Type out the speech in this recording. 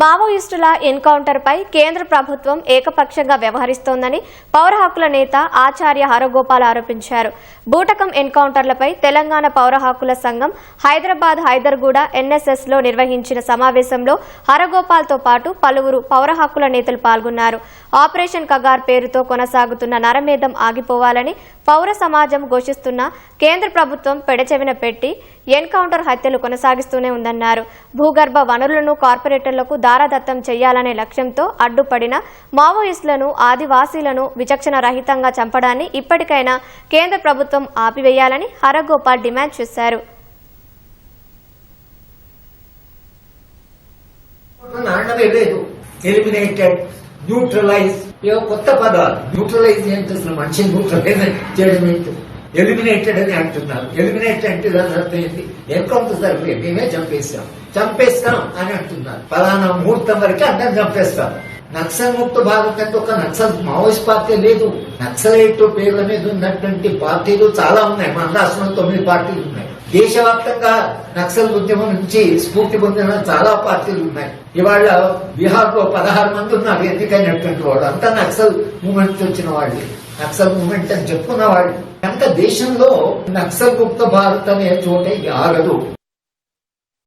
మావోయిస్టుల ఎన్కౌంటర్పై కేంద్ర ప్రభుత్వం ఏకపక్షంగా వ్యవహరిస్తోందని పౌర హక్కుల నేత ఆచార్య హరగోపాల్ ఆరోపించారు. బూటకం ఎన్కౌంటర్లపై తెలంగాణ పౌర హక్కుల సంఘం హైదరాబాద్ హైదర్గూడ ఎన్ఎస్ఎస్లో నిర్వహించిన సమావేశంలో హరగోపాల్తో పాటు పలువురు పౌర హక్కుల నేతలు పాల్గొన్నారు. ఆపరేషన్ కగార్ పేరుతో కొనసాగుతున్న నరమేధం ఆగిపోవాలని పౌర సమాజం ఘోషిస్తున్న కేంద్ర ప్రభుత్వం పెడచెవిన పెట్టి ఎన్కౌంటర్ హత్యలు కొనసాగిస్తూనే ఉందన్నారు. భూగర్భ వనరులను కార్పొరేటర్లకు దారదత్తం చేయాలనే లక్ష్యంతో అడ్డుపడిన మావోయిస్టులను ఆదివాసీలను విచక్షణ రహితంగా చంపడాన్ని ఇప్పటికైనా కేంద్ర ప్రభుత్వం ఆపివేయాలని హరగోపాల్ డిమాండ్ చేశారు. ఎలిమినేటెడ్ న్యూట్రలైజ్ కొత్త పదాలు. న్యూట్రలైజ్ ఏం అసలు మనిషిని న్యూట్రలైజ్ చేయడం ఏంటి? ఎలిమినేటెడ్ అని అంటున్నారు. ఎలిమినేటెడ్ అంటే దాని అర్థం ఏంటి? ఎన్కౌంటర్ జరిపి మేమే చంపేస్తాం చంపేస్తాం అని అంటున్నారు. పలానా ముహూర్తం వరకు అందరం చంపేస్తాం. నక్సల్ ముక్త భారత్ అంటే ఒక నక్సల్ మావోయిస్ట్ పార్టీ లేదు. నక్సలైట్ పేర్ల మీద ఉన్నటువంటి పార్టీలు చాలా ఉన్నాయి. మన రాష్ట్రంలో తొమ్మిది పార్టీలు ఉన్నాయి. దేశవ్యాప్తంగా నక్సల్ ఉద్యమం నుంచి స్ఫూర్తి పొందిన చాలా పార్టీలు ఉన్నాయి. ఇవాళ బీహార్లో పదహారు మంది ఉన్నారు. ఎన్నికైనటువంటి వాడు అంతా నక్సల్ మూమెంట్ వచ్చిన వాళ్ళు. నక్సల్ మూమెంట్ అని చెప్పుకున్న వాళ్ళు కనుక దేశంలో నక్సల్ గుప్త భారత్ అనే చోట ఆగదు.